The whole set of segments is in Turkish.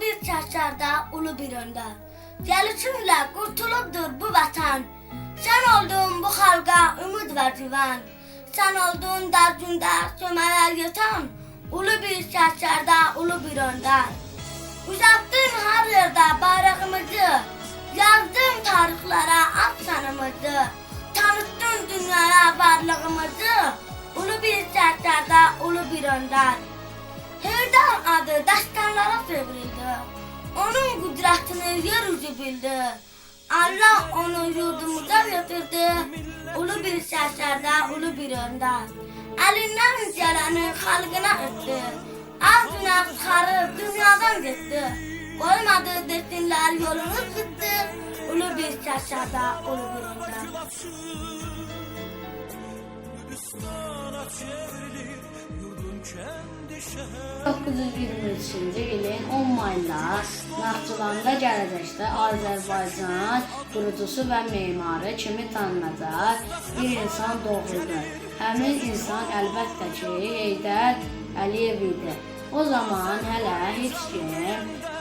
Ulu bir çarşarda, ulu bir önder. Gelişimle kurtulubdur bu vatan. Sen oldun bu halka ümit ve güven. Sen oldun derdinde sömeler yatan. Ulu bir çarşarda, ulu bir önder. Uzattın her yerde bayrağımızı. Yazdın tarihlere aksanımızı. Tanıttın dünyaya varlığımızı. Ulu bir çarşarda, ulu bir önder. Herdar adı destanlara çevrildi. Onun kudretini yeryüzü bildi. Allah onu yurdumuza götürdü. Ulu bir şaşarda, ulu bir önder. Elinden geleni halkına öttü. Az günah çıkarıp dünyadan gitti. Koymadı desinler yolunu gitti. Ulu bir şaşarda, ulu bir önder. Gülistan'a çevrilir yurdun kendi şehir 1923-cü ilin 10 mayında Naxçıvanda gələcəkdə Azərbaycan qurucusu və memarı kimi tanınacaq bir insan doğuldu. Həmin insan əlbəttə ki, Heydər Əliyev idi. O zaman hələ heç kim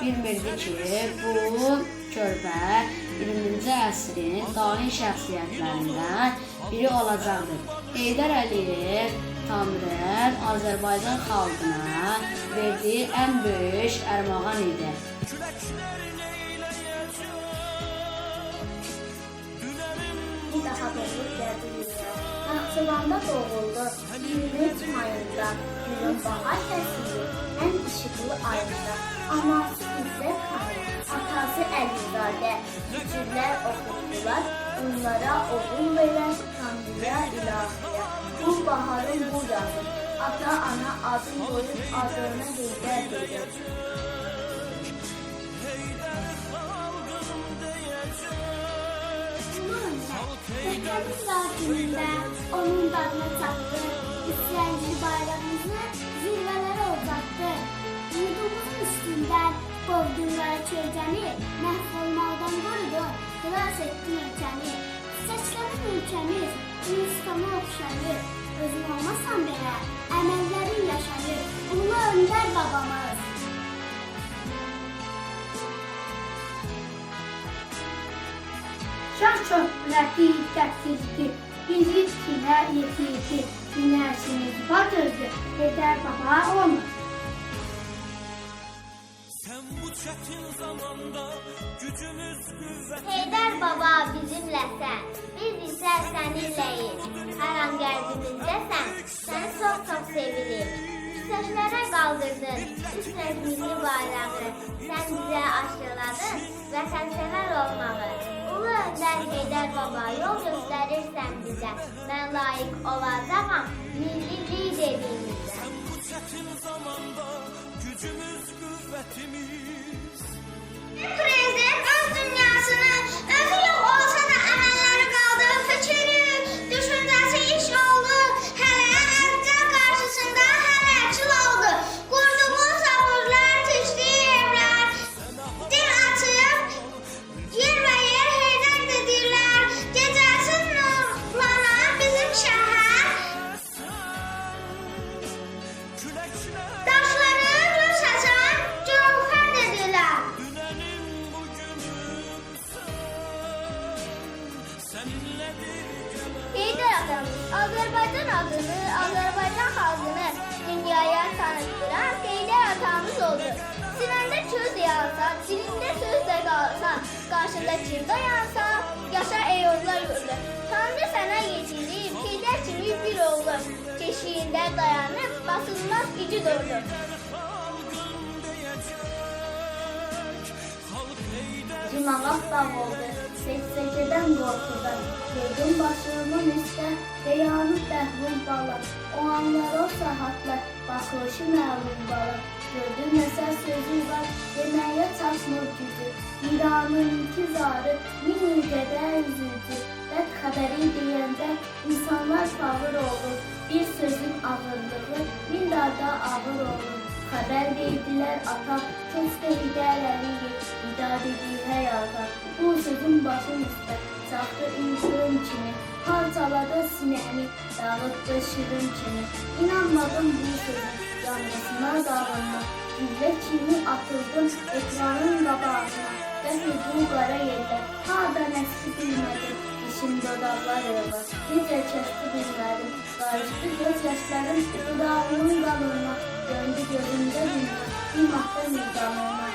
bilmirdi ki, bu körpə 20-ci əsrin dahi şəxsiyyətlərindən biri olacaqdır. Heydər Əliyev Tanrı Azərbaycan xalqına verdiyi ən böyük ərmağan idi. Bir daha geldi dünya. Naxçıvanda doğuldu. 23 Mayında günün bahar fəsli en ışıklı ayında. Anası İzzət xanım, atası Əlizadə. Küçüklər oxutdular, onlara oğul verən Tanrıya ilahiyə. Bu baharın bu yazı. Ata ana adın qoyub adını Heydər dedi. Vətənin vakimində onun dadına çatdı. İsrailci bayrağımızı zirvələrə uzattı. Yurdumuzun üstündən qovdunlara çölcəni, məhv olmaqdan qorudun, xilas etdin ölkəni. Saçların ülkəmiz, Hindistana oxşarır. Özün olmasan belə, əməllərin yaşarır. Ulu öndər babamız. Şah çöpləti gətirdi, bizi kilə yetirdi, günəşimiz batırdı, Heydər baba olmadı. Sen bu çetin zamanda gücümüz kuvvet Heydər baba bizimləsən, biz isə səninləyik. Hər an qəlbimizdəsən, səni çox çox sevirik. Yüksəklərə qaldırdın, üst milli bayrağı. Sən bizə aşıladın, vətənsevər olmağı. Ulu öndər Heydər baba yol göstərirsən bizə. Mən layiq olacağam milli liderimizə. Bu çetin zamanda gücümüz kuvvetimiz Heydər atamız Azərbaycan adını, Azərbaycan xalqını dünyaya tanıtdıran Heydər atamız oldu. Sinəndə söz yazsan, dilində söz də qalsan, qarşında kim dayansa, yaşa ey oğullar yurdu. Tanrı sənə yetirib, Heydər kimi bir oğlu. Keşiyində dayanıb, basılmaz gücü doğdu. Cimalak dağ oldu, sekseceden korkudan. Gördüm başımın üstte, beyanı bəhlul balar. O anlar o saatler, bakışı məlum balar. Gördüm məsəl sözü var, deməyə çatmır gücü. İranın intizarı, min ilgədə üzüldü. Və xəbəri deyəndə insanlar fağır olur. Bir sözün ağırlığı min darda ağır olur. Xəbər verdilər ata, keşke hidayələri vida dediği hayata. Bu sözün başın üstə çaxdı inşirın kimi, parçaladı sinəmi, dağıtdı şirin kimi. İnanmadım bu sözün, yanmasına dağılma, Güllə kimi atıldım ekranın qabağına və hücum qara yerdə harda nəsli bilmədim İşin dodaqlar yolu necə kəsdi bilmədim Qarışdı göz yaşlarım dudağımın qalınma Döndü gözümdə dünya bir mahta nizamına